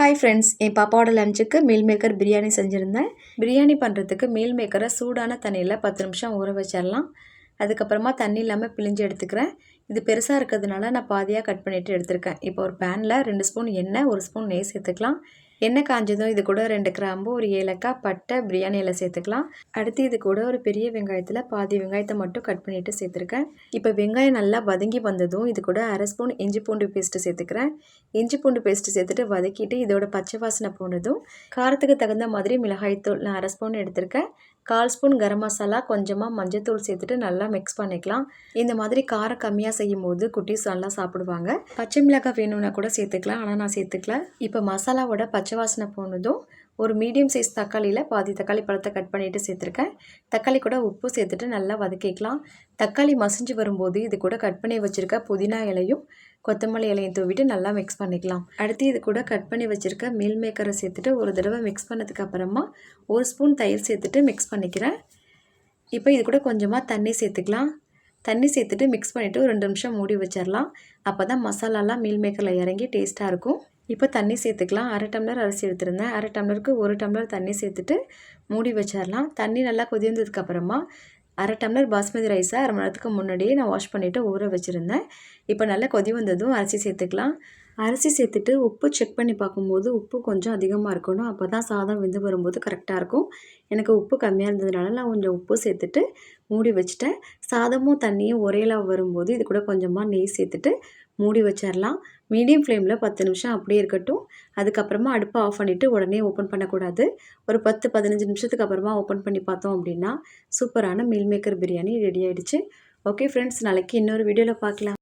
Hi friends என் பாப்பாவோட லஞ்சுக்கு மீல் மேக்கர் பிரியாணி செஞ்சுருந்தேன். பிரியாணி பண்ணுறதுக்கு மீல் மேக்கரை சூடான தண்ணியில் பத்து நிமிஷம் ஊற வச்சிடலாம் அதுக்கப்புறமா தண்ணி இல்லாமல் பிழிஞ்சு எடுத்துக்கிறேன். இது பெருசாக இருக்கிறதுனால நான் பாதியாக கட் பண்ணிவிட்டு எடுத்திருக்கேன். இப்போ ஒரு பேனில் ரெண்டு ஸ்பூன் எண்ணெய் ஒரு ஸ்பூன் நெய் சேர்த்துக்கலாம். எண்ணெய் காஞ்சதும் இது கூட ரெண்டு கிராம்பு ஒரு ஏலக்காய் பட்டை பிரியாணி சேர்த்துக்கலாம். அடுத்து இது கூட ஒரு பெரிய வெங்காயத்தில் பாதி வெங்காயத்தை மட்டும் கட் பண்ணிவிட்டு சேர்த்துருக்கேன். இப்போ வெங்காயம் நல்லா வதங்கி வந்ததும் இது கூட அரை ஸ்பூன் இஞ்சி பூண்டு பேஸ்ட்டு சேர்த்துக்கிறேன். இஞ்சி பூண்டு பேஸ்ட்டு சேர்த்துட்டு வதக்கிட்டு இதோட பச்சை வாசனை போனதும் காரத்துக்கு தகுந்த மாதிரி மிளகாய்த்தூள் நான் அரை ஸ்பூன் எடுத்திருக்கேன். கால் ஸ்பூன் கரம் மசாலா கொஞ்சமாக மஞ்சத்தூள் சேர்த்துட்டு நல்லா மிக்ஸ் பண்ணிக்கலாம். இந்த மாதிரி காரம் கம்மியாக செய்யும் போது குட்டீஸ் நல்லா சாப்பிடுவாங்க. பச்சை மிளகாய் வேணும்னா கூட சேர்த்துக்கலாம் ஆனால் நான் சேர்த்துக்கல. இப்போ மசாலாவோட பச்சை வாசனை போனதும் ஒரு மீடியம் சைஸ் தக்காளியில் பாதி தக்காளி பழத்தை கட் பண்ணிவிட்டு சேர்த்துருக்கேன். தக்காளி கூட உப்பு சேர்த்துட்டு நல்லா வதக்கிக்கலாம். தக்காளி மசிஞ்சு வரும்போது இது கூட கட் பண்ணி வச்சுருக்க புதினா இலையும் கொத்தமல்லி இலையும் தூவிட்டு நல்லா மிக்ஸ் பண்ணிக்கலாம். அடுத்து இது கூட கட் பண்ணி வச்சுருக்க மீல் மேக்கரை சேர்த்துட்டு ஒரு தடவை மிக்ஸ் பண்ணதுக்கு அப்புறமா ஒரு ஸ்பூன் தயிர் சேர்த்துட்டு மிக்ஸ் பண்ணிக்கிறேன். இப்போ இது கூட கொஞ்சமாக தண்ணி சேர்த்துக்கலாம். தண்ணி சேர்த்துட்டு மிக்ஸ் பண்ணிவிட்டு ஒரு ரெண்டு நிமிஷம் மூடி வச்சிடலாம் அப்போ தான் மசாலாலாம் மீல் மேக்கரில் இறங்கி டேஸ்ட்டாக இருக்கும். இப்போ தண்ணி சேர்த்துக்கலாம். அரை டம்ளர் அரிசி எடுத்திருந்தேன். அரை டம்ளருக்கு ஒரு டம்ளர் தண்ணி சேர்த்துட்டு மூடி வச்சிடலாம் தண்ணி நல்லா கொதிந்ததுக்கப்புறமா அரை டம்ளர் பாஸ்மதி ரைஸை அரை மணி நேரத்துக்கு முன்னாடியே நான் வாஷ் பண்ணிவிட்டு ஊற வச்சுருந்தேன். இப்போ நல்லா கொதி வந்ததும் அரிசி சேர்த்துக்கலாம். அரிசி சேர்த்துட்டு உப்பு செக் பண்ணி பார்க்கும்போது உப்பு கொஞ்சம் அதிகமாக இருக்கணும். அப்போ தான் சாதம் வெந்து வரும்போது கரெக்டாக இருக்கும். எனக்கு உப்பு கம்மியாக இருந்ததுனால நான் கொஞ்சம் உப்பு சேர்த்துட்டு மூடி வச்சுட்டேன். சாதமும் தண்ணியும் ஒரேலாக வரும்போது இது கூட கொஞ்சமாக நெய் சேர்த்துட்டு மூடி வச்சிடலாம் மீடியம் ஃப்ளேமில் பத்து நிமிஷம் அப்படியே இருக்கட்டும். அதுக்கப்புறமா அடுப்பை ஆஃப் பண்ணிவிட்டு உடனே ஓப்பன் பண்ணக்கூடாது. ஒரு பத்து பதினஞ்சு நிமிஷத்துக்கு அப்புறமா ஓப்பன் பண்ணி பார்த்தோம் அப்படின்னா சூப்பரான மீல் மேக்கர் பிரியாணி ரெடி ஆகிடுச்சு ஓகே ஃப்ரெண்ட்ஸ் நாளைக்கு இன்னொரு வீடியோவில் பார்க்கலாம்.